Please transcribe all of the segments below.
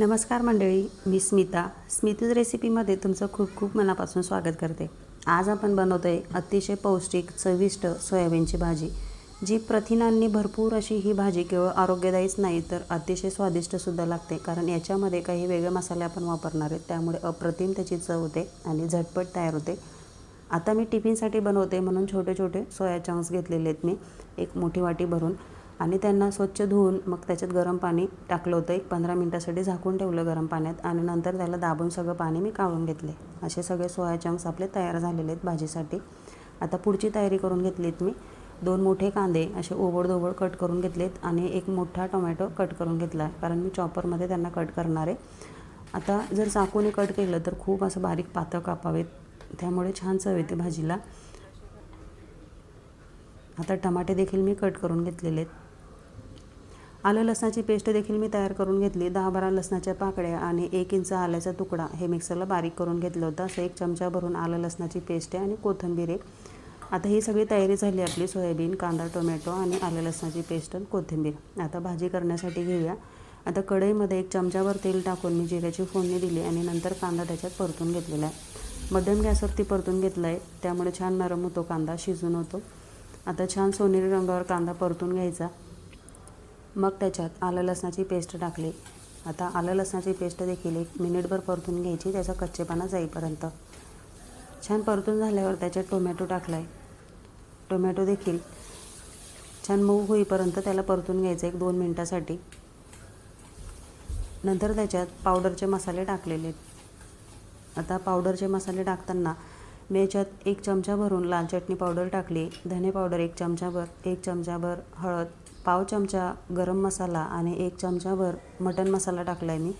नमस्कार मंडळी मी स्मिता. स्मितीज रेसिपीमध्ये तुमचं खूप खूप मनापासून स्वागत करते. आज आपण बनवतो आहे अतिशय पौष्टिक चविष्ट सोयाबीनची भाजी जी प्रथिनांनी भरपूर अशी ही भाजी केवळ आरोग्यदायीच नाही तर अतिशय स्वादिष्टसुद्धा लागते. कारण याच्यामध्ये काही वेगळे मसाले आपण वापरणार आहेत त्यामुळे अप्रतिम त्याची चव होते आणि झटपट तयार होते. आता मी टिफिनसाठी बनवते म्हणून छोटे छोटे सोया चंक्स घेतलेले आहेत मी. एक मोठी वाटी भरून आणि त्यांना स्वच्छ धुवून मग त्याच्यात गरम पाणी टाकलं होतं. एक पंधरा मिनटासाठी झाकून ठेवलं गरम पाण्यात आणि नंतर त्याला दाबून सगळं पाणी मी काढून घेतले. असे सगळे सोया चंक्स आपले तयार झालेले आहेत भाजीसाठी. आता पुढची तयारी करून घेतलीत मी. दोन मोठे कांदे असे ओबडधोबड कट करून घेतलेत आणि एक मोठा टोमॅटो कट करून घेतला आहे. कारण मी चॉपरमध्ये त्यांना कट करणार आहे. आता जर चाकूने कट केलं तर खूप असं बारीक पातळ कापावेत. त्यामुळे छान चव येते भाजीला. आता टमाटे देखील मी कट करून घेतलेले आहेत. आलं लसणाची पेस्ट देखील मी तयार करून घेतली. दहा बारा लसणाच्या पाकळ्या आणि एक इंच आल्याचा तुकडा हे मिक्सरला बारीक करून घेतलं होतं. असं एक चमचा भरून आलं लसणाची पेस्ट आहे आणि कोथिंबीर आहे. आता ही सगळी तयारी झाली आपली सोयाबीन कांदा टोमॅटो आणि आलं लसणाची पेस्ट आणि कोथिंबीर. आता भाजी करण्यासाठी घेऊया. आता कढईमध्ये एक चमचाभर तेल टाकून मी जिऱ्याची फोडणी दिली आणि नंतर कांदा त्याच्यात परतून घेतलेला आहे. मध्यम गॅसवरती परतून घेतला आहे त्यामुळे छान नरम होतो कांदा शिजून होतो. आता छान सोनेरी रंगावर कांदा परतून घ्यायचा. मग त्याच्यात आलं लसणाची पेस्ट टाकली. आता आलं लसणाची पेस्ट देखील एक मिनिटभर परतून घ्यायची त्याचा कच्चेपणा जाईपर्यंत. छान परतून झाल्यावर त्याच्यात टोमॅटो टाकला आहे टोमॅटो देखील छान मऊ होईपर्यंत त्याला परतून घ्यायचं एक दोन मिनटासाठी. नंतर त्याच्यात पावडरचे मसाले टाकलेले आता पावडरचे मसाले टाकताना मी याच्यात एक चमचा भरून लाल चटणी पावडर टाकली धने पावडर एक चमचाभर एक चमचाभर हळद पाव चमचा गरम मसाला आणि एक चमचाभर मटन मसाला टाकला आहे मी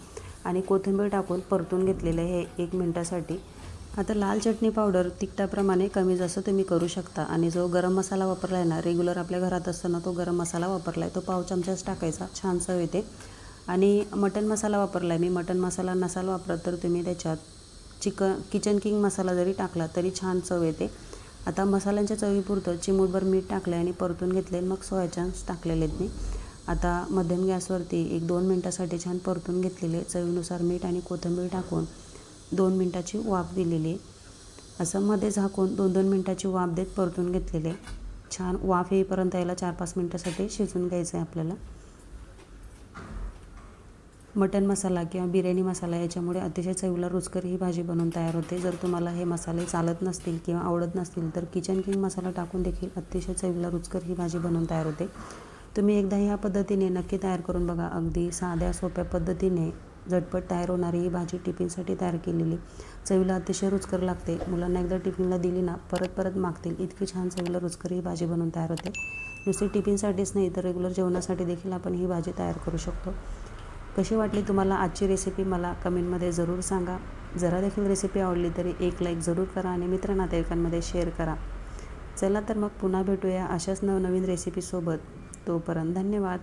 आणि कोथिंबीर टाकून परतून घेतलेलं आहे हे एक मिनटासाठी. आता लाल चटणी पावडर तिखटाप्रमाणे कमी जास्त तुम्ही करू शकता आणि जो गरम मसाला वापरला आहे ना रेग्युलर आपल्या घरात असताना तो गरम मसाला वापरला आहे तो पाव चमचाच टाकायचा छान चव येते. आणि मटन मसाला वापरला आहे मी मटन मसाला नसाल वापरत तर तुम्ही त्याच्यात चिकन किचन किंग मसाला जरी टाकला तरी छान चव येते. आता मसाल्यांच्या चवीपुरतं चिमूटभर मीठ टाकलं आणि परतून घेतले मग सोया चान्स टाकलेले आहेत मी. आता मध्यम गॅसवरती एक दोन मिनटासाठी छान परतून घेतलेले चवीनुसार मीठ आणि कोथिंबीर टाकून दोन मिनटाची वाफ दिलेली. असं मध्ये झाकून दोन दोन मिनटाची वाफ देत परतून घेतलेले. छान वाफ येईपर्यंत याला चार पाच मिनटासाठी शिजून घ्यायचं आहे आपल्याला. मटन मसाला किंवा बिर्याणी मसाला याच्यामुळे अतिशय चवीला रुचकर ही भाजी बनवून तयार होते. जर तुम्हाला हे मसाले चालत नसतील किंवा आवडत नसतील तर किचन किंग मसाला टाकून देखील अतिशय चवीला रुचकर ही भाजी बनवून तयार होते. तुम्ही एकदा ह्या पद्धतीने नक्की तयार करून बघा. अगदी साध्या सोप्या पद्धतीने झटपट तयार होणारी ही भाजी टिफिनसाठी तयार केलेली. चवीला अतिशय रुचकर लागते. मुलांना एकदा टिफिनला दिली ना परत परत मागतील. इतकी छान चवीला रुचकर ही भाजी बनवून तयार होते. नुसती टिफिनसाठीच नाही तर रेग्युलर जेवणासाठी देखील आपण ही भाजी तयार करू शकतो. कशी वाटली तुम्हाला आजची रेसिपी मला कमेंटमध्ये जरूर सांगा. जरा देखील रेसिपी आवडली तरी एक लाईक जरूर करा आणि मित्र नातेवाईकांमध्ये शेअर करा. चला तर मग पुन्हा भेटूया अशाच नवनवीन रेसिपीसोबत तोपर्यंत धन्यवाद.